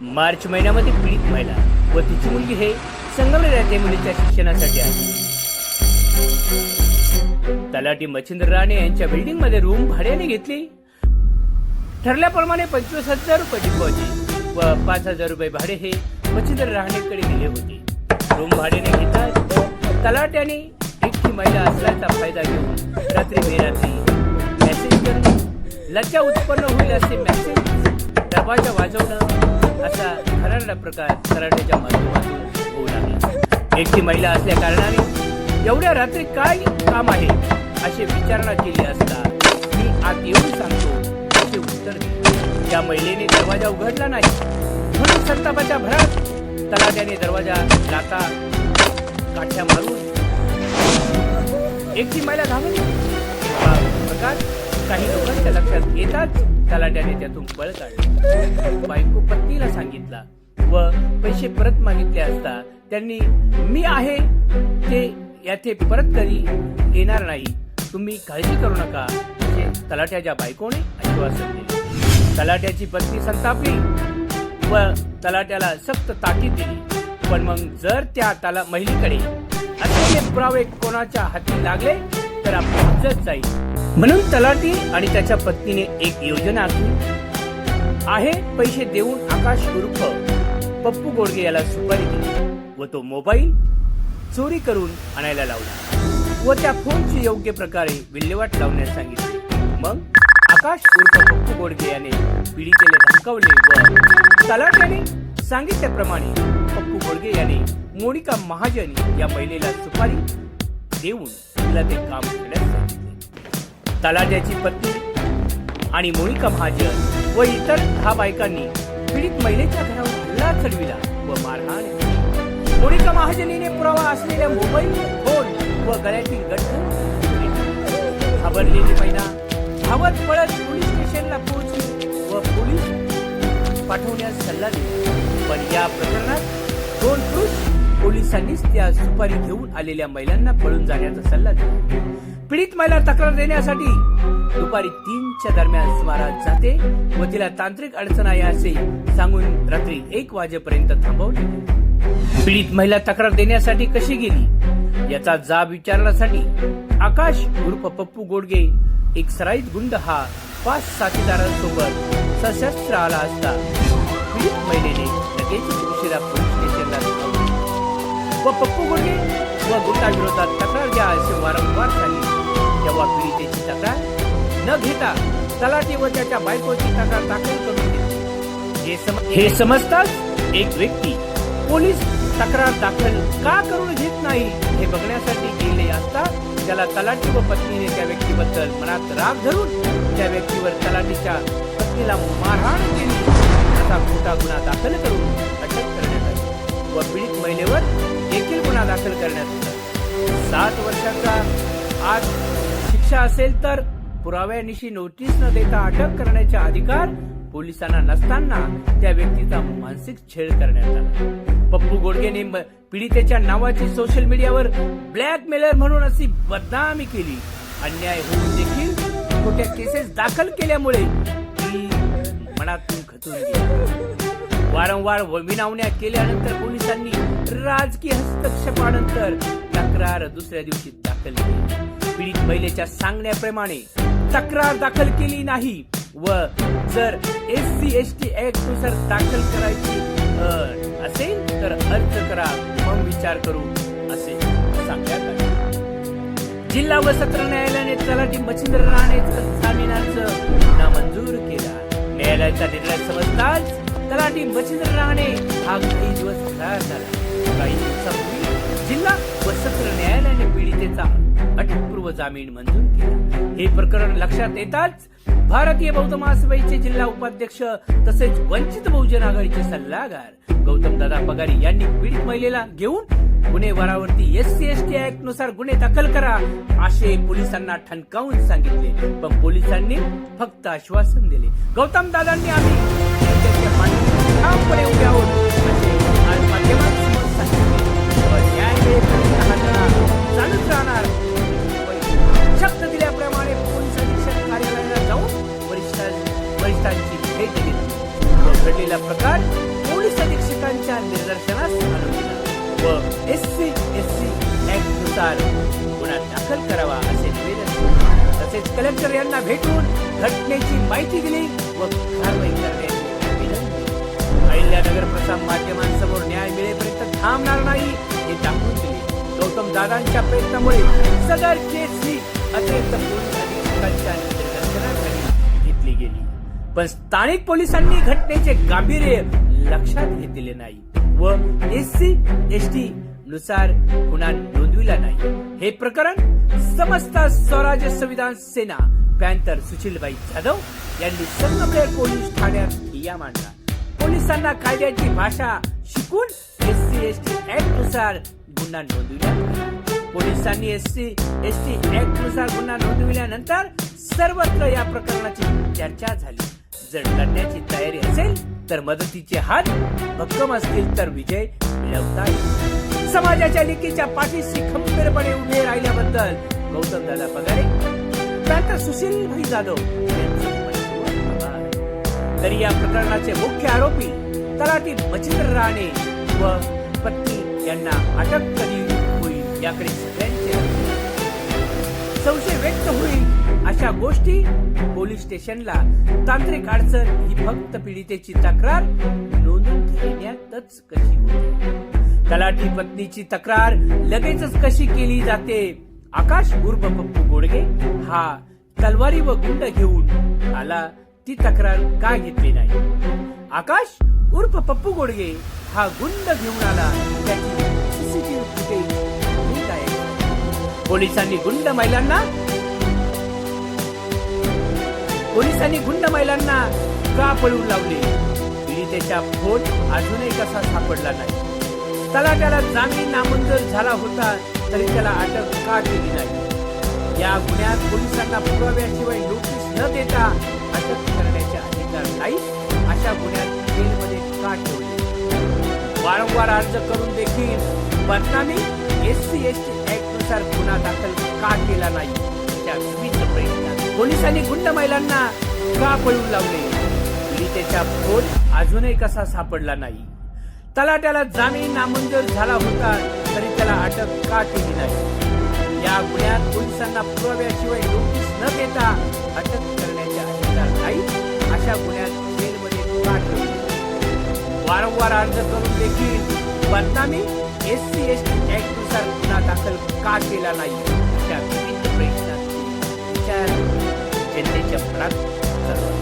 मार्च महिन्यामध्ये पीडित महिला व तिची मुलगी हे संगमनेर मुलीच्या शिक्षणासाठी आहे तलाठी मच्छिंद्र राणे यांच्या बिल्डिंगमध्ये रूम भाड्याने घेतली. ठरल्याप्रमाणे पंचवीस हजार रुपये डिपॉझिट व पाच हजार रुपये भाडे हे मच्छिंद्र राणेकडे दिले होते. रूम भाड्याने घेतात तलाट्याने एकटी महिला असल्याचा फायदा घेऊन रात्री बेरात्री मेसेज करणे लज्जा उत्पन्न होईल असे मेसेज दरवाजा वाजवणं असा खराडा प्रकार खराड्याच्या माध्यमातून होऊ लागला. एकटी महिला असल्या कारणाने एवढ्या रात्री काय काम आहे अशी विचारणा केली असता मी आत येऊन सांगतो असे उत्तर त्या महिलेने दरवाजा उघडला नाही. म्हणून संतापाच्या भरात तलाट्याने दरवाजा लाता काठ्या मारून एकटी महिला घालवली प्रकार काही लोकांच्या लक्षात येतात तलाट्याने त्यातून पळ काढलं. बायको पत्नीला सांगितला व पैसे परत मागितले असता त्यांनी मी आहे ते याथे परत कधी येणार नाही. तुम्ही काळजी करू नका. असे तलाट्याच्या बायकोने आश्वासन दिले. तलाट्याची पत्नी संतापली व तलाट्याला सक्त ताकीद दिली. पण मग जर त्या तला महिलेकडे असलेले पुरावे कोणाच्या हाती लागले तर आपली इज्जत जाईल. म्हणून तलाठी आणि त्याच्या पत्नीने एक योजना आखली. आहे पैसे देऊन आकाश उर्फ पप्पू गोडगे याला सुपारी दिली व तो मोबाईल चोरी करून आणायला लावला. व त्या फोनची योग्य प्रकारे विल्हेवाट लावण्यास सांगितले. मग आकाश उर्फ पप्पू गोडगे याने पीडितेला धमकावले व तलाट्याने सांगितल्याप्रमाणे पप्पू गोडगे याने मोनिका महाजन या महिलेला सुपारी देऊन तिला ते काम करण्यास सांगितले. तलाट्याची पत्नी आणि मोनिका महाजन व इतर दहा बायकांनी पीडित महिलेच्या घरावर हल्ला चढविला व मारहाण मोनिका महाजनीने पुरावा असलेल्या मोबाईल फोन व गळ्यातील गठ्ठ घाबरलेली महिला धावत पळत पोलीस स्टेशनला पोहोचली व पोलीस पाठवण्यास सल्ला दिला. पण या प्रकरणात दोन पुरुष पोलिसांनीच त्या सुपारी घेऊन आलेल्या महिलांना पळून जाण्याचा सल्ला दिला. पीडित महिला तक्रार देण्यासाठी दुपारी तीनच्या दरम्यान सुमारास जाते व तिला तांत्रिक अडचण आहे असे सांगून रात्री एक वाजेपर्यंत थांबवले. पीडित महिला तक्रार देण्यासाठी कशी गेली? याचा जाब विचारण्यासाठी आकाश उर्फ पप्पू गोडगे एक सराईत गुंड हा पाच साथीदारांसोबत सशस्त्र आला असता पीडित महिलेने लगेच उशिरा पोलीस स्टेशनला व पप्पू गोडगे व गुंडाविरोधात तक्रार द्या असे वारंवार सांगितले. तेव्हा पीडितेची तक्रार न घेता तलाठी व त्याच्या बायकोची तक्रार दाखल करून दिली. हे सम- हे समजताच एक व्यक्ती पोलीस तक्रार दाखल का करून घेत नाही हे बघण्यासाठी गेले असता त्याला तलाठी व पत्नीने त्या व्यक्तीबद्दल मनात राग धरून त्या व्यक्तीवर तलाठीच्या पत्नीला मारहाण केली. असा खोटा गुन्हा दाखल करून अटक करण्यात आली व पीडित महिलेवर देखील गुन्हा दाखल करण्यात आला. सात वर्षाचा आज शिक्षा असेल तर पुराव्यानिशी नोटीस न देता अटक करण्याचा अधिकार पोलिसांना नसताना त्या व्यक्तीचा मानसिक छेड करण्यात आला. पप्पू गोडगेने पीडितेच्या नावाची सोशल मीडियावर ब्लॅकमेलर म्हणून अशी बदनामी केली. अन्याय होऊन देखील खोट्या केसेस दाखल केल्यामुळे मनातून खचून गेली. वारंवार विनावण्या केल्यानंतर पोलिसांनी राजकीय हस्तक्षेपानंतर तक्रार दुसऱ्या दिवशी दाखल केली. पीडित महिलेच्या सांगण्याप्रमाणे तक्रार दाखल केली नाही व जर एस सी एस टी ऍक्टनुसार दाखल करायची असेल तर अर्ज करा मग विचार करू असे सांगण्यात आले. जिल्हा व सत्र न्यायालयाने तलाठी मच्छिंद्र राणे जामीनार्ज नामंजूर केला. न्यायालयाचा निर्णय समजताच तलाठी मच्छिंद्र राणे हा काही दिवस फरार झाला. जामीन मंजूर केला. हे प्रकरण लक्षात येताच भारतीय बौद्ध महासभेचे जिल्हा उपाध्यक्ष तसेच वंचित बहुजन आघाडीचे सल्लागार गौतम दादा पगारी यांनी पीडित महिलेला घेऊन गुन्हेगारावरती एस सी एस टी ऍक्टनुसार गुन्हे दाखल करा असे पोलिसांना ठणकावून सांगितले. पण पोलिसांनी फक्त आश्वासन दिले. गौतम दादांनी आम्ही ठामपणे उभे आहोत. व एस सी एस सी ऍक्टनुसार गुन्हा दाखल करावा असे निवेदन तसेच कलेक्टर यांना भेटून घटनेची माहिती दिली व कारवाई करण्याची विनंती. अहिल्यानगर प्रसाद माध्यमांसमोर न्याय मिळेपर्यंत थांबणार नाही हे दाखवून दिले. गौतम दादांच्या प्रयत्नामुळे सदर केस ही अतिरिक्त पोलीस निर्देशनाखाली घेतली गेली. पण स्थानिक पोलिसांनी घटनेचे गांभीर्य लक्षात घेतले नाही. व एस सी एस टी नुसार गुन्हा नोंदविला नाही. हे प्रकरण समस्त स्वराज्य संविधान सेना पॅन्थर सुशीलबाई जाधव यांनी संगमनेर पोलीस ठाण्यात ठिय्या मांडला. पोलिसांना कायद्याची भाषा शिकून एस सी एस टी ऍक्टनुसार गुन्हा नोंदविला. पोलिसांनी एस सी एस टी ऍक्टनुसार गुन्हा नोंदविल्यानंतर सर्वत्र या प्रकरणाची चर्चा झाली. जर लढण्याची तयारी असेल तर मदतीचे हात भक्कम असतील तर विजय मिळवता येईल. समाजाच्या लेखीच्या पाठीशी खंबीरपणे उभे राहिल्याबद्दल गौतम दादा पगारे सुशील भाई जाधव तरी या प्रकरणाचे मुख्य आरोपी तलाठी मचिंद्र राणे व पत्नी यांना अटक कधी होईल याकडे सगळ्यांचे संशय व्यक्त होईल अशा गोष्टी पोलीस स्टेशनला तांत्रिक अडचण ही फक्त पीडितेची तक्रार नोंदून घेण्यातच कशी होते? तलाठी पत्नीची तक्रार लगेचच कशी केली जाते? आकाश उर्फ पप्पू गोडगे हा तलवारी व गुंड घेऊन आला. ती तक्रार का घेतली नाही? आकाश उर्फ पप्पू गोडगे हा गुंड घेऊन आला. त्याची सीसीटीव्ही फुटेज पोलिसांनी गुंड महिलांना पोलिसांनी गुंड महिलांना का पळवून लावले? पीडितेचा फोन अजूनही कसा सापडला नाही. तलाट्याला जामीन नामंजूर झाला होता तरी त्याला अटक का केली नाही? या गुन्ह्यात पोलिसांना पुराव्याशिवाय नोटीस न देता अटक करण्याचे अधिकार नाही अशा गुन्ह्यात जेलमध्ये का ठेवले? वारंवार अर्ज करून देखील बदनामी एस सी एस टी ऍक्टनुसार गुन्हा दाखल का केला नाही? त्या विविध प्रयत्न पोलिसांनी गुंड महिलांना का पळून लावले? पीडितेचा फोन अजूनही कसा सापडला नाही. तलाट्याला जामीन नामंजूर झाला होता तरी त्याला अटक का केली नाही? या गुन्ह्यात पोलिसांना पुराव्याशिवाय नोटीस न देता अटक करण्याचे अधिकार नाही अशा गुन्ह्यात जेलमध्ये का ठेवले वारंवार अर्ज करून देखील बदनामी एस सी एस टी ऍक्टनुसार गुन्हा दाखल का केला नाही? त्या विविध